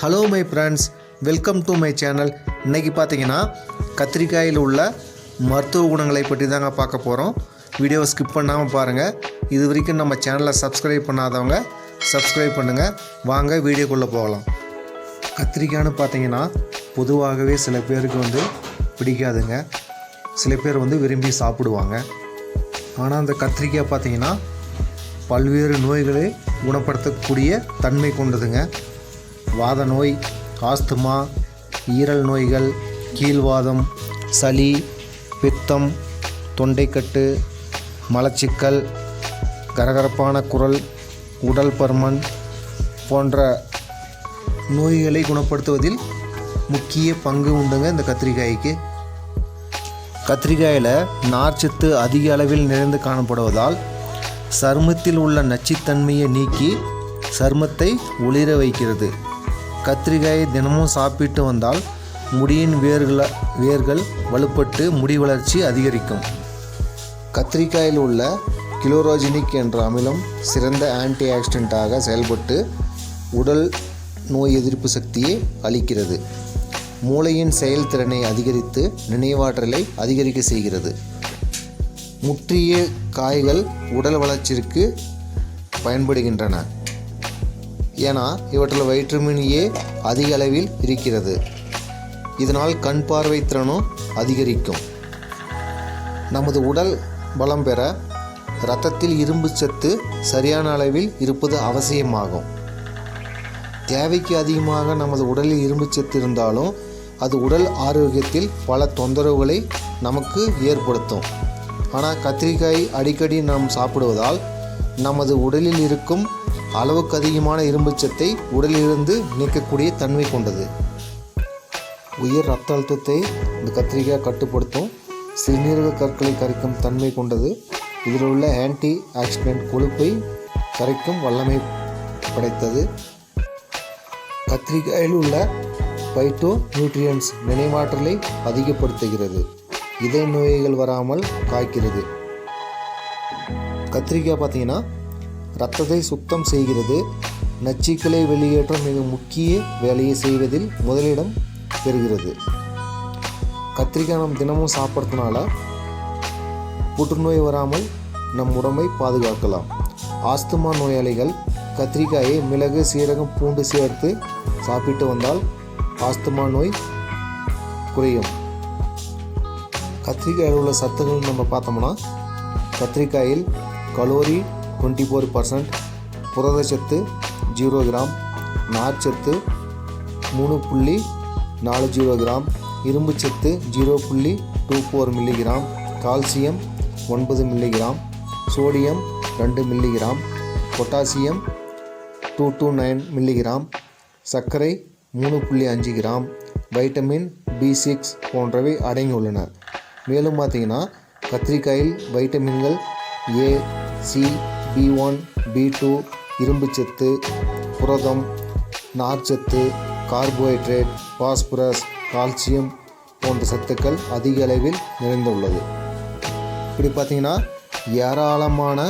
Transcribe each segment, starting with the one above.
Hello my friends welcome to my channel இன்றைக்கி பார்த்தீங்கன்னா கத்திரிக்காயில் உள்ள மருத்துவ குணங்களை பற்றி தாங்க பார்க்க போகிறோம் வீடியோவை ஸ்கிப் பண்ணாமல் பாருங்கள் இது வரைக்கும் நம்ம சேனலை சப்ஸ்கிரைப் பண்ணாதவங்க சப்ஸ்கிரைப் பண்ணுங்கள் வாங்க வீடியோக்குள்ளே போகலாம். கத்திரிக்காய்னு பார்த்தீங்கன்னா பொதுவாகவே சில பேருக்கு வந்து பிடிக்காதுங்க. சில பேர் வந்து விரும்பி சாப்பிடுவாங்க. ஆனால் அந்த கத்திரிக்காய் பார்த்தீங்கன்னா பல்வேறு நோய்களை குணப்படுத்தக்கூடிய தன்மை கொண்டதுங்க. வாத நோய் ஆஸ்துமா ஈரல் நோய்கள் கீழ்வாதம் சளி பித்தம் தொண்டைக்கட்டு மலச்சிக்கல் கரகரப்பான குரல் உடல் பருமன் போன்ற நோய்களை குணப்படுத்துவதில் முக்கிய பங்கு உண்டுங்க இந்த கத்திரிக்காய்க்கு. கத்திரிக்காயில் நார்ச்சத்து அதிக அளவில் நிறைந்து காணப்படுவதால் சருமத்தில் உள்ள நச்சுத்தன்மையை நீக்கி சருமத்தை ஒளிர வைக்கிறது. கத்திரிக்காயை தினமும் சாப்பிட்டு வந்தால் முடியின் வேர்கள வேர்கள் வலுப்பட்டு முடி வளர்ச்சி அதிகரிக்கும். கத்திரிக்காயில் உள்ள கிலோரோஜெனிக் என்ற அமிலம் சிறந்த ஆன்டி ஆக்சிடென்ட்டாக செயல்பட்டு உடல் நோய் எதிர்ப்பு சக்தியை அளிக்கிறது. மூளையின் செயல்திறனை அதிகரித்து நினைவாற்றலை அதிகரிக்க செய்கிறது. முற்றிய காய்கள் உடல் வளர்ச்சிக்கு பயன்படுகின்றன. ஏன்னா இவற்றில் வைட்டமின் ஏ அதிக அளவில் இருக்கிறது. இதனால் கண் பார்வை திறனும் அதிகரிக்கும். நமது உடல் பலம் பெற இரத்தத்தில் இரும்பு சத்து சரியான அளவில் இருப்பது அவசியமாகும். தேவைக்கு அதிகமாக நமது உடலில் இரும்பு சத்து இருந்தாலும் அது உடல் ஆரோக்கியத்தில் பல தொந்தரவுகளை நமக்கு ஏற்படுத்தும். ஆனால் கத்திரிக்காய் அடிக்கடி நாம் சாப்பிடுவதால் நமது உடலில் இருக்கும் அளவுக்கு அதிகமான இரும்புச்சத்தை உடலிலிருந்து நீக்கக்கூடிய தன்மை கொண்டது. உயர் ரத்த அழுத்தத்தை இந்த கத்திரிக்காய் கட்டுப்படுத்தும் சிறுநீரக கற்களை கரைக்கும் தன்மை கொண்டது. இதில் உள்ள ஆன்டி ஆக்சிடென்ட் கொழுப்பை கரைக்கும் வல்லமை படைத்தது. கத்திரிக்காயில் உள்ள பைட்டோ நியூட்ரியன்ஸ் நினைவாற்றலை அதிகப்படுத்துகிறது. இதய நோய்கள் வராமல் காய்க்கிறது. கத்திரிக்காய் பார்த்தீங்கன்னா ரத்தத்தை சுத்தம் செய்கிறது. நச்சுக்களை வெளியேற்ற மிக முக்கிய வேலையை செய்வதில் முதலிடம் பெறுகிறது. கத்திரிக்காய் நம் தினமும் சாப்பிட்றதுனால புற்றுநோய் வராமல் நம் உடம்பை பாதுகாக்கலாம். ஆஸ்துமா நோயாளிகள் கத்திரிக்காயை மிளகு சீரகம் பூண்டு சேர்த்து சாப்பிட்டு வந்தால் ஆஸ்துமா நோய் குறையும். கத்திரிக்காயில் உள்ள சத்துகள் நம்ம பார்த்தோம்னா கத்திரிக்காயில் கலோரி டுவெண்ட்டி ஃபோர் பர்சன்ட் புரதச்சத்து ஜீரோ கிராம் நார்ச்சத்து மூணு புள்ளி நாலு ஜீரோ கிராம் இரும்புச்சத்து ஜீரோ புள்ளி டூ ஃபோர் மில்லிகிராம் கால்சியம் ஒன்பது மில்லிகிராம் சோடியம் ரெண்டு milligram potassium two two nine milligram சர்க்கரை மூணு புள்ளி அஞ்சு கிராம் வைட்டமின் பி சிக்ஸ் போன்றவை அடங்கியுள்ளன. மேலும் பார்த்தீங்கன்னா கத்திரிக்காயில் வைட்டமின்கள் A C B one B two இரும்புச்சத்து புரதம் நார்ச்சத்து கார்போஹைட்ரேட் பாஸ்பரஸ் கால்சியம் போன்ற சத்துக்கள் அதிக அளவில் நிறைந்துள்ளது. இப்படி பார்த்தீங்கன்னா ஏராளமான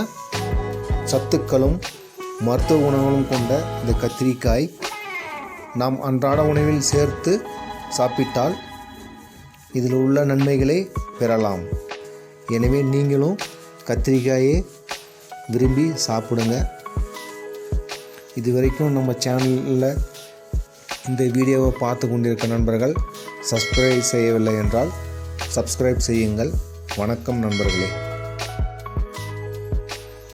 சத்துக்களும் மருத்துவ குணங்களும் கொண்ட இந்த கத்திரிக்காய் நாம் அன்றாட உணவில் சேர்த்து சாப்பிட்டால் இதில் உள்ள நன்மைகளை பெறலாம். எனவே நீங்களும் கத்திரிக்காயை விரும்பி சாப்பிடுங்க. இது வரைக்கும் நம்ம சேனலில் இந்த வீடியோவை பார்த்து கொண்டிருக்க நண்பர்கள் சப்ஸ்கிரைப் செய்யவில்லை என்றால் சப்ஸ்கிரைப் செய்யுங்கள். வணக்கம் நண்பர்களே.